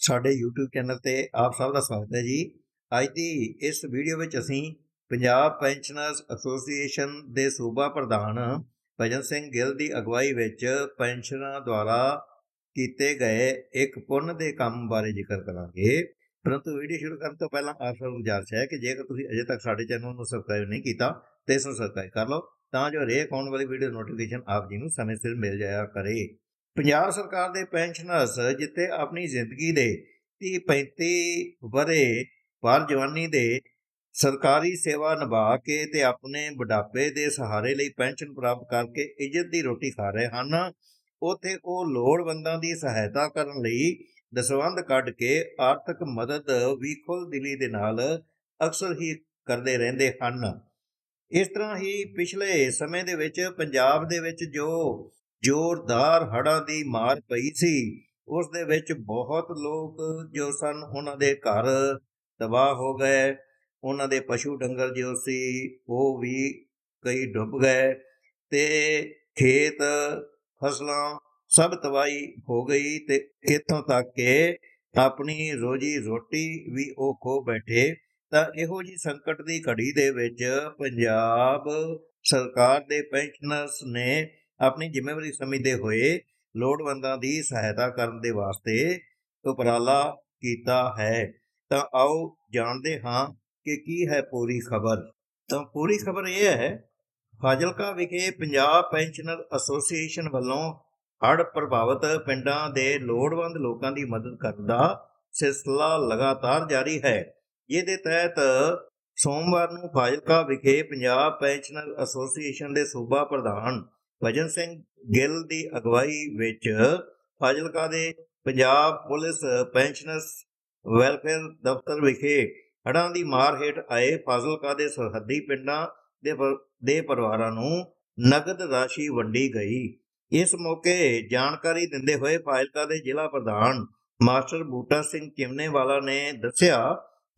ਸਾਡੇ YouTube channel ਤੇ ਆਪ ਸਭ ਦਾ ਸਵਾਗਤ ਹੈ ਜੀ। ਅੱਜ ਦੀ ਇਸ ਵੀਡੀਓ ਵਿੱਚ ਅਸੀਂ ਪੰਜਾਬ ਪੈਨਸ਼ਨਰਸ ਐਸੋਸੀਏਸ਼ਨ ਦੇ ਸੂਬਾ ਪ੍ਰਧਾਨ ਭਜਨ ਸਿੰਘ ਗਿੱਲ ਦੀ ਅਗਵਾਈ ਵਿੱਚ ਪੈਨਸ਼ਨਰਾਂ ਦੁਆਰਾ ਕੀਤੇ ਗਏ ਇੱਕ ਪੁੰਨ ਦੇ ਕੰਮ ਬਾਰੇ ਜ਼ਿਕਰ ਕਰਾਂਗੇ। ਪਰੰਤੂ ਵੀਡੀਓ ਸ਼ੁਰੂ ਕਰਨ ਤੋਂ ਪਹਿਲਾਂ ਆਪ ਸਭ ਨੂੰ ਗੁਜ਼ਾਰਿਸ਼ ਹੈ ਕਿ ਜੇਕਰ ਤੁਸੀਂ ਅਜੇ ਤੱਕ ਸਾਡੇ ਚੈਨਲ ਨੂੰ ਸਬਸਕ੍ਰਾਈਬ ਨਹੀਂ ਕੀਤਾ, ਤੇ ਇਸ ਨੂੰ ਸਬਸਕ੍ਰਾਈਬ ਕਰ ਲਓ, ਤਾਂ ਜੋ ਹਰੇਕ ਆਉਣ ਵਾਲੀ ਵੀਡੀਓ ਨੋਟੀਫਿਕੇਸ਼ਨ ਆਪ ਜੀ ਨੂੰ ਸਮੇਂ ਸਿਰ ਮਿਲ ਜਾਇਆ ਕਰੇ। ਪੰਜਾਬ ਸਰਕਾਰ ਦੇ ਪੈਨਸ਼ਨਰਸ, ਜਿੱਥੇ ਆਪਣੀ ਜ਼ਿੰਦਗੀ ਦੇ 30 35 ਵਰੇ ਭਰ ਜਵਾਨੀ ਦੇ ਸਰਕਾਰੀ ਸੇਵਾ ਨਿਭਾ ਕੇ ਤੇ ਆਪਣੇ ਬੁਢਾਪੇ ਦੇ ਸਹਾਰੇ ਲਈ ਪੈਨਸ਼ਨ ਪ੍ਰਾਪਤ ਕਰਕੇ ਇੱਜ਼ਤ ਦੀ ਰੋਟੀ ਖਾ ਰਹੇ ਹਨ, ਉਥੇ ਉਹ ਲੋੜਵੰਦਾਂ ਦੀ ਸਹਾਇਤਾ ਕਰਨ ਲਈ ਦਸਵੰਧ ਕੱਢ ਕੇ ਆਰਥਿਕ ਮਦਦ ਵੀ ਖੁੱਲ੍ਹ ਦਿਲੀ ਦੇ ਨਾਲ ਅਕਸਰ ਹੀ ਕਰਦੇ ਰਹਿੰਦੇ ਹਨ। ਇਸ ਤਰ੍ਹਾਂ ਹੀ ਪਿਛਲੇ ਸਮੇਂ ਦੇ ਵਿੱਚ ਪੰਜਾਬ ਦੇ ਵਿੱਚ ਜੋ ਜ਼ੋਰਦਾਰ ਹੜ੍ਹਾਂ ਦੀ ਮਾਰ ਪਈ ਸੀ। ਉਸ ਦੇ ਵਿੱਚ ਬਹੁਤ ਲੋਕ ਜੋ ਸਨ, ਉਹਨਾਂ ਦੇ ਘਰ ਤਬਾਹ ਹੋ ਗਏ। ਉਹਨਾਂ ਦੇ ਪਸ਼ੂ ਡੰਗਰ ਜੋ ਸੀ, ਉਹ ਵੀ ਕਈ ਡੁੱਬ ਗਏ ਤੇ ਖੇਤ, ਫਸਲਾਂ ਸਭ ਤਬਾਹੀ ਹੋ ਗਈ ਤੇ ਇੱਥੋਂ ਤੱਕ ਕਿ ਆਪਣੀ ਰੋਜੀ ਰੋਟੀ ਵੀ ਉਹ ਖੋ ਬੈਠੇ। ਤਾਂ ਇਹੋ ਜੀ ਸੰਕਟ ਦੀ ਘੜੀ ਦੇ ਵਿੱਚ ਪੰਜਾਬ ਸਰਕਾਰ ਦੇ ਪੈਨਸ਼ਨਰਸ ਨੇ ਆਪਣੀ ਜ਼ਿੰਮੇਵਾਰੀ ਸਮਝਦੇ ਹੋਏ ਲੋੜਵੰਦਾਂ ਦੀ ਸਹਾਇਤਾ ਕਰਨ ਦੇ ਵਾਸਤੇ ਉਪਰਾਲਾ ਕੀਤਾ ਹੈ। ਤਾਂ ਆਓ ਜਾਣਦੇ ਹਾਂ ਕਿ ਕੀ ਹੈ ਪੂਰੀ ਖਬਰ। ਤਾਂ ਪੂਰੀ ਖਬਰ ਇਹ ਹੈ, ਫਾਜ਼ਿਲਕਾ ਵਿਖੇ ਪੰਜਾਬ ਪੈਨਸ਼ਨਰ ਐਸੋਸੀਏਸ਼ਨ ਵੱਲੋਂ ਹੜ੍ਹ ਪ੍ਰਭਾਵਿਤ ਪਿੰਡਾਂ ਦੇ ਲੋੜਵੰਦ ਲੋਕਾਂ ਦੀ ਮਦਦ ਕਰਨ ਦਾ ਸਿਲਸਿਲਾ ਲਗਾਤਾਰ ਜਾਰੀ ਹੈ। ਇਹਦੇ ਤਹਿਤ ਸੋਮਵਾਰ ਨੂੰ ਫਾਜ਼ਿਲਕਾ ਵਿਖੇ ਪੰਜਾਬ ਪੈਨਸ਼ਨਰ ਐਸੋਸੀਏਸ਼ਨ ਦੇ ਸੂਬਾ ਪ੍ਰਧਾਨ ਭਜਨ ਸਿੰਘ ਗਿੱਲ ਦੀ ਅਗਵਾਈ ਵਿੱਚ ਫਾਜ਼ਿਲਕਾ ਦੇ ਪੰਜਾਬ ਪੁਲਿਸ ਪੈਨਸ਼ਨਰਸ ਵੈਲਫੇਅਰ ਦਫ਼ਤਰ ਵਿਖੇ ਹੜ੍ਹਾਂ ਦੀ ਮਾਰ ਹੇਠ ਆਏ ਫਾਜ਼ਿਲਕਾ ਦੇ ਸਰਹੱਦੀ ਪਿੰਡਾਂ ਦੇ ਦੇ ਪਰਿਵਾਰਾਂ ਨੂੰ ਨਗਦ ਰਾਸ਼ੀ ਵੰਡੀ ਗਈ। ਇਸ ਮੌਕੇ ਜਾਣਕਾਰੀ ਦਿੰਦੇ ਹੋਏ ਫਾਜ਼ਿਲਕਾ ਦੇ ਜ਼ਿਲ੍ਹਾ ਪ੍ਰਧਾਨ ਮਾਸਟਰ ਬੂਟਾ ਸਿੰਘ ਚਿਮਨੇਵਾਲਾ ਨੇ ਦੱਸਿਆ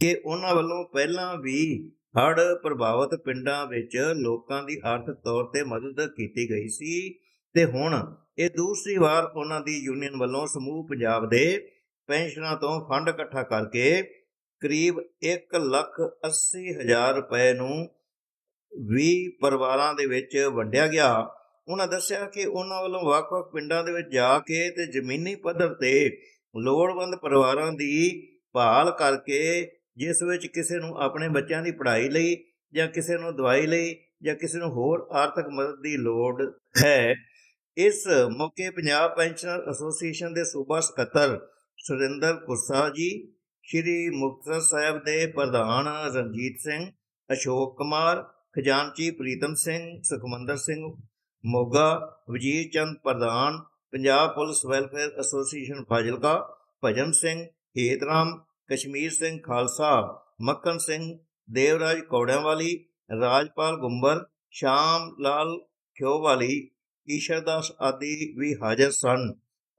ਕਿ ਉਹਨਾਂ ਵੱਲੋਂ ਪਹਿਲਾਂ ਵੀ ਹੜ੍ਹ ਪ੍ਰਭਾਵਿਤ ਪਿੰਡਾਂ ਵਿੱਚ ਲੋਕਾਂ ਦੀ ਆਰਥਿਕ ਤੌਰ ਤੇ ਮਦਦ ਕੀਤੀ ਗਈ ਸੀ ਤੇ ਹੁਣ ਇਹ ਦੂਸਰੀ ਵਾਰ ਉਹਨਾਂ ਦੀ ਯੂਨੀਅਨ ਵੱਲੋਂ ਸਮੂਹ ਪੰਜਾਬ ਦੇ ਪੈਨਸ਼ਨਾਂ ਤੋਂ ਫੰਡ ਇਕੱਠਾ ਕਰਕੇ ਕਰੀਬ 1 ਲੱਖ 80 ਹਜ਼ਾਰ ਰੁਪਏ ਨੂੰ 20 ਪਰਿਵਾਰਾਂ ਦੇ ਵਿੱਚ ਵੰਡਿਆ ਗਿਆ। ਉਹਨਾਂ ਦੱਸਿਆ ਕਿ ਉਹਨਾਂ ਵੱਲੋਂ ਵੱਖ-ਵੱਖ ਪਿੰਡਾਂ ਦੇ ਵਿੱਚ ਜਾ ਕੇ ਤੇ ਜ਼ਮੀਨੀ ਪੱਧਰ ਤੇ ਲੋੜਵੰਦ ਪਰਿਵਾਰਾਂ ਦੀ ਭਾਲ ਕਰਕੇ ਜਿਸ ਵਿੱਚ ਕਿਸੇ ਨੂੰ ਆਪਣੇ ਬੱਚਿਆਂ ਦੀ ਪੜ੍ਹਾਈ ਲਈ ਜਾਂ ਕਿਸੇ ਨੂੰ ਦਵਾਈ ਲਈ ਜਾਂ ਕਿਸੇ ਨੂੰ ਹੋਰ ਆਰਥਿਕ ਮਦਦ ਦੀ ਲੋੜ ਹੈ, ਇਸ ਮੌਕੇ ਪੰਜਾਬ ਪੈਨਸ਼ਨਰ ਐਸੋਸੀਏਸ਼ਨ ਦੇ ਸੂਬਾ ਸਕੱਤਰ ਸੁਰਿੰਦਰ ਕੁਰਸਾ ਜੀ, ਸ਼੍ਰੀ ਮੁਕਤਸਰ ਸਾਹਿਬ ਦੇ ਪ੍ਰਧਾਨ ਰਣਜੀਤ ਸਿੰਘ, ਅਸ਼ੋਕ ਕੁਮਾਰ, ਖਜ਼ਾਨਚੀ ਪ੍ਰੀਤਮ ਸਿੰਘ, ਸੁਖਮੰਦਰ ਸਿੰਘ ਮੋਗਾ ਵਜੀਰ ਚੰਦ ਪ੍ਰਧਾਨ, Punjab police welfare association Fazilka, Bhajan Singh Hetram Kashmir Singh Khalsa, Makhan Singh Devraj ਕੌੜਿਆਂਵਾਲੀ, ਰਾਜਪਾਲ ਗੁੰਬਰ, ਸ਼ਾਮ ਲਾਲ ਖਿਓਵਾਲੀ ਈਸ਼ਰਦਾਸ ਆਦਿ ਵੀ ਹਾਜ਼ਰ ਸਨ।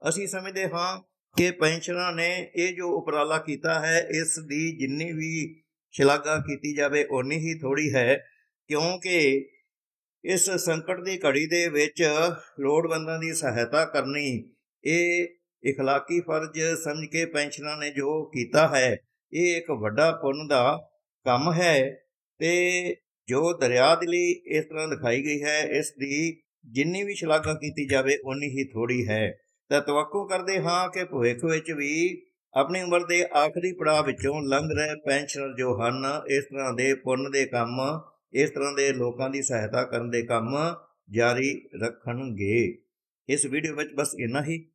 ਅਸੀਂ ਸਮਝਦੇ ਹਾਂ ਕਿ ਪੈਨਸ਼ਨਰਾਂ ਨੇ ਇਹ ਜੋ ਉਪਰਾਲਾ ਕੀਤਾ ਹੈ, ਇਸ ਦੀ ਜਿੰਨੀ ਵੀ ਸ਼ਲਾਘਾ ਕੀਤੀ ਜਾਵੇ, ਓਨੀ ਹੀ ਥੋੜੀ ਹੈ, ਕਿਉਂਕਿ ਇਸ ਸੰਕਟ ਦੀ ਘੜੀ ਦੇ ਵਿੱਚ ਲੋੜਵੰਦਾਂ ਦੀ ਸਹਾਇਤਾ ਕਰਨੀ, ਇਹ ਇਖਲਾਕੀ ਫਰਜ਼ ਸਮਝ ਕੇ ਪੈਨਸ਼ਨਰਾਂ ਨੇ ਜੋ ਕੀਤਾ ਹੈ, ਇਹ ਇੱਕ ਵੱਡਾ ਪੁੰਨ ਦਾ ਕੰਮ ਹੈ ਤੇ ਜੋ ਦਰਿਆ ਦੇ ਲਈ ਇਸ ਤਰ੍ਹਾਂ ਦਿਖਾਈ ਗਈ ਹੈ, ਇਸ ਦੀ ਜਿੰਨੀ ਵੀ ਸ਼ਲਾਘਾ ਕੀਤੀ ਜਾਵੇ ਉਨੀ ਹੀ ਥੋੜੀ ਹੈ। ਤਾਂ ਤਵੱਕੂ ਕਰਦੇ ਹਾਂ ਕਿ ਭਵਿੱਖ ਵਿੱਚ ਵੀ ਆਪਣੀ ਉਮਰ ਦੇ ਆਖਰੀ ਪੜਾਅ ਵਿੱਚੋਂ ਲੰਘ ਰਹੇ ਪੈਨਸ਼ਨਰ ਜੋ ਹਨ, ਇਸ ਤਰ੍ਹਾਂ ਦੇ ਪੁੰਨ ਦੇ ਕੰਮ, ਇਸ ਤਰ੍ਹਾਂ ਦੇ ਲੋਕਾਂ ਦੀ ਸਹਾਇਤਾ ਕਰਨ ਦੇ ਕੰਮ ਜਾਰੀ ਰੱਖਣਗੇ। ਇਸ ਵੀਡੀਓ ਵਿੱਚ ਬਸ ਇੰਨਾ ਹੀ।